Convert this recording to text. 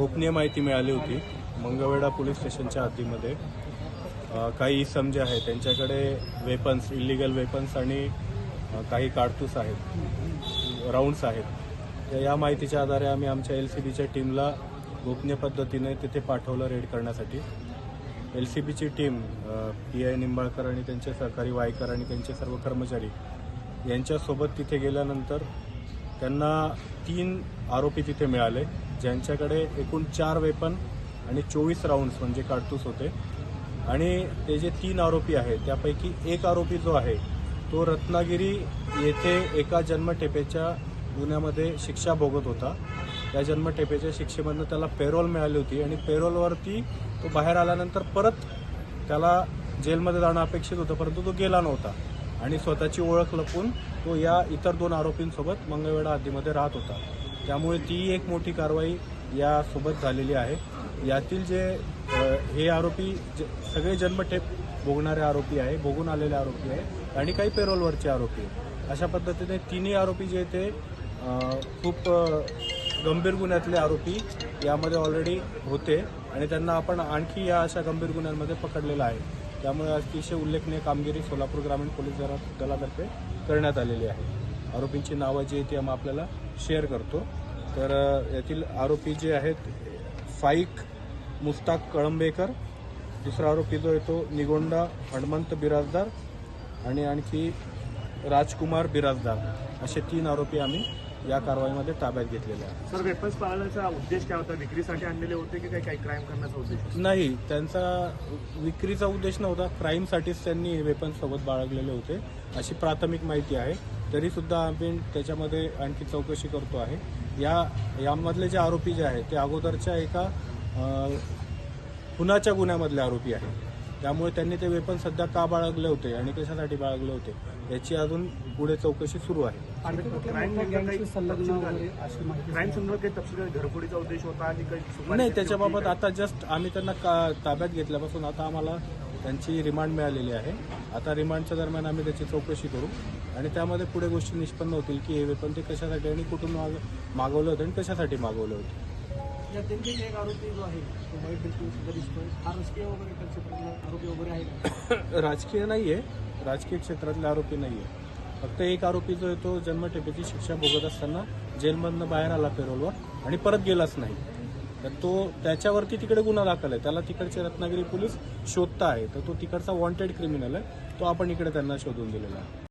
गोपनीय माहिती मिळाली होती मंगळवेढा पोलीस स्टेशनच्या हद्दीमध्ये. काही इसम जे आहेत त्यांच्याकडे वेपन्स इलिगल वेपन्स आणि काही काडतूस आहेत. राऊंड्स आहेत. तर या माहितीच्या आधारे आम्ही आमच्या एल सी बीच्या टीमला गोपनीय पद्धतीने तिथे पाठवलं रेड करण्यासाठी. एल सी बीची टीम पी आय निंबाळकर आणि त्यांचे सहकारी वायकर आणि त्यांचे सर्व कर्मचारी यांच्यासोबत तिथे गेल्यानंतर त्यांना तीन आरोपी तिथे मिळाले. ज्यांच्याकडे एकूण चार वेपन आणि चोवीस राऊंड्स म्हणजे काडतूस होते. आणि ते जे तीन आरोपी आहेत त्यापैकी एक आरोपी जो आहे तो रत्नागिरी येथे एका जन्मठेपेच्या गुन्ह्यामध्ये शिक्षा भोगत होता. त्या जन्मठेपेच्या शिक्षेमधनं त्याला पेरोल मिळाली होती आणि पेरोलवरती तो बाहेर आल्यानंतर परत त्याला जेलमध्ये जाणं अपेक्षित होतं परंतु तो गेला नव्हता. आणि स्वतःची ओळख लपून तो या इतर दोन आरोपींसोबत मंगळवेढा हद्दीमध्ये राहत होता. त्यामुळे ती एक मोठी कारवाई यासोबत झालेली आहे. यातील जे हे आरोपी जे सगळे जन्मठेप भोगणारे आरोपी आहे भोगून आलेले आरोपी आहे आणि काही पेरोलवरचे आरोपी आहे अशा पद्धतीने तिन्ही आरोपी जे ते खूप गंभीर गुन्ह्यातले आरोपी यामध्ये ऑलरेडी होते आणि त्यांना आपण आणखी या अशा गंभीर गुन्ह्यांमध्ये पकडलेलं आहे. त्यामुळे अतिशय उल्लेखनीय कामगिरी सोलापूर ग्रामीण पोलीस दला दलातर्फे करण्यात आलेली आहे. आरोपींची नावं जी आहे ती आम्ही आपल्याला शेअर करतो. तर यातील आरोपी जे आहेत फाईक मुस्ताक कळंबेकर दुसरा आरोपी जो आहे तो निगोंडा हनुमंत बिराजदार आणि आणखी राजकुमार बिराजदार. असे तीन आरोपी आम्ही या कारवाईमध्ये ताब्यात घेतलेले आहेत. सर वेपन्स पाळण्याचा उद्देश काय होता? विक्रीसाठी आणलेले होते की काही काही क्राईम करण्याचा उद्देश? होता? नाही त्यांचा विक्रीचा उद्देश नव्हता. क्राईमसाठीच त्यांनी वेपन्स सोबत बाळगलेले होते. अशी प्राथमिक माहिती आहे. तरी सुद्धा आम्ही त्याच्यामध्ये आणखी चौकशी करतो आहे. या यामधले जे आरोपी जे आहेत ते अगोदरच्या एका खुनाच्या गुन्ह्यामधले आरोपी आहेत. त्यामुळे त्यांनी ते वेपन सध्या का बाळगले होते आणि कशासाठी बाळगले होते याची अजून पुढे चौकशी सुरू आहे. नाही त्याच्याबाबत आता जस्ट आम्ही त्यांना का ताब्यात घेतल्यापासून आता आम्हाला त्यांची रिमांड मिळालेली आहे. आता रिमांडच्या दरम्यान आम्ही त्याची चौकशी करू. आणि त्यामध्ये पुढे गोष्टी निष्पन्न होतील की हे वेपन ते कशासाठी आणि कुठून माग मागवलं होतं आणि कशासाठी मागवलं होतं. एक आरोपी जो आहे आरोपी वगैरे आहे राजकीय नाही आहे राजकीय क्षेत्रातले आरोपी नाही आहे फक्त एक आरोपी जो आहे तो जन्मठेपेची शिक्षा भोगत असताना जेलमधनं बाहेर आला पेरोलवर आणि परत गेलाच नाही. तर तो त्याच्यावरती तिकडे गुन्हा दाखल आहे. त्याला तिकडचे रत्नागिरी पोलीस शोधता आहे तर तो तिकडचा वॉन्टेड क्रिमिनल आहे. तो आपण इकडे त्यांना शोधून दिलेला आहे.